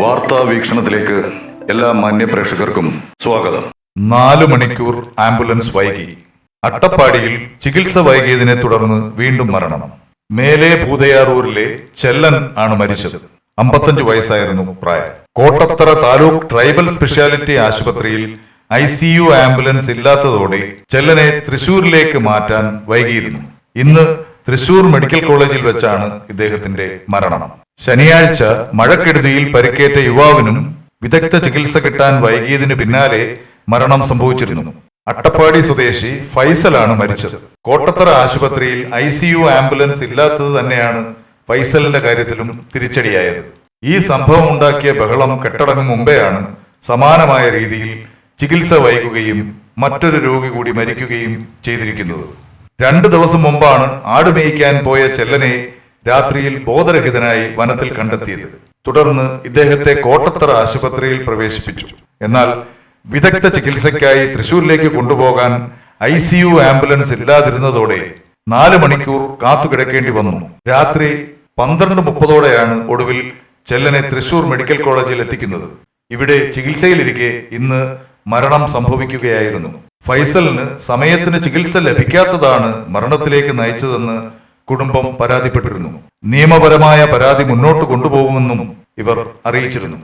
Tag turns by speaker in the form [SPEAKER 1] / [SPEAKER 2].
[SPEAKER 1] വാർത്താ വീക്ഷണത്തിലേക്ക് എല്ലാ മാന്യപ്രേക്ഷകർക്കും സ്വാഗതം.
[SPEAKER 2] നാലു മണിക്കൂർ ആംബുലൻസ് വൈകി. അട്ടപ്പാടിയിൽ ചികിത്സ വൈകിയതിനെ തുടർന്ന് വീണ്ടും മരണം. മേലെ ഭൂതയാറൂരിലെ ചെല്ലൻ ആണ് മരിച്ചത്. അമ്പത്തഞ്ച് വയസ്സായിരുന്നു പ്രായം. കോട്ടത്തറ താലൂക്ക് ട്രൈബൽ സ്പെഷ്യാലിറ്റി ആശുപത്രിയിൽ ഐ സി യു ആംബുലൻസ് ഇല്ലാത്തതോടെ ചെല്ലനെ തൃശൂരിലേക്ക് മാറ്റാൻ വൈകിയിരുന്നു. ഇന്ന് തൃശൂർ മെഡിക്കൽ കോളേജിൽ വെച്ചാണ് ഇദ്ദേഹത്തിന്റെ മരണം. ശനിയാഴ്ച മഴക്കെടുതിയിൽ പരിക്കേറ്റ യുവാവിനും വിദഗ്ധ ചികിത്സ കിട്ടാൻ വൈകിയതിന് പിന്നാലെ മരണം സംഭവിച്ചിരുന്നു. അട്ടപ്പാടി സ്വദേശി ഫൈസലാണ് മരിച്ചത്. കോട്ടത്തറ ആശുപത്രിയിൽ ഐ സി യു ആംബുലൻസ് ഇല്ലാത്തത് തന്നെയാണ് ഫൈസലിന്റെ കാര്യത്തിലും തിരിച്ചടിയായത്. ഈ സംഭവം ഉണ്ടാക്കിയ ബഹളം കെട്ടടങ്ങും മുമ്പെയാണ് സമാനമായ രീതിയിൽ ചികിത്സ വൈകുകയും മറ്റൊരു രോഗി കൂടി മരിക്കുകയും ചെയ്തിരിക്കുന്നത്. രണ്ടു ദിവസം മുമ്പാണ് ആട് പോയ ചെല്ലനെ രാത്രിയിൽ ബോധരഹിതനായി വനത്തിൽ കണ്ടെത്തിയത്. തുടർന്ന് ഇദ്ദേഹത്തെ കോട്ടത്തറ ആശുപത്രിയിൽ പ്രവേശിപ്പിച്ചു. എന്നാൽ വിദഗ്ധ ചികിത്സയ്ക്കായി തൃശൂരിലേക്ക് കൊണ്ടുപോകാൻ ഐ സി യു ആംബുലൻസ് ഇല്ലാതിരുന്നതോടെ നാല് മണിക്കൂർ കാത്തുകിടക്കേണ്ടി വന്നു. രാത്രി പന്ത്രണ്ട് മുപ്പതോടെയാണ് ഒടുവിൽ ചെല്ലനെ തൃശൂർ മെഡിക്കൽ കോളേജിൽ എത്തിക്കുന്നത്. ഇവിടെ ചികിത്സയിലിരിക്കെ ഇന്ന് മരണം സംഭവിക്കുകയായിരുന്നു. ഫൈസലിന് സമയത്തിന് ചികിത്സ ലഭിക്കാത്തതാണ് മരണത്തിലേക്ക് നയിച്ചതെന്ന് കുടുംബം പരാതിപ്പെട്ടിരുന്നു. നിയമപരമായ പരാതി മുന്നോട്ട് കൊണ്ടുപോകുമെന്നും ഇവർ അറിയിച്ചിരുന്നു.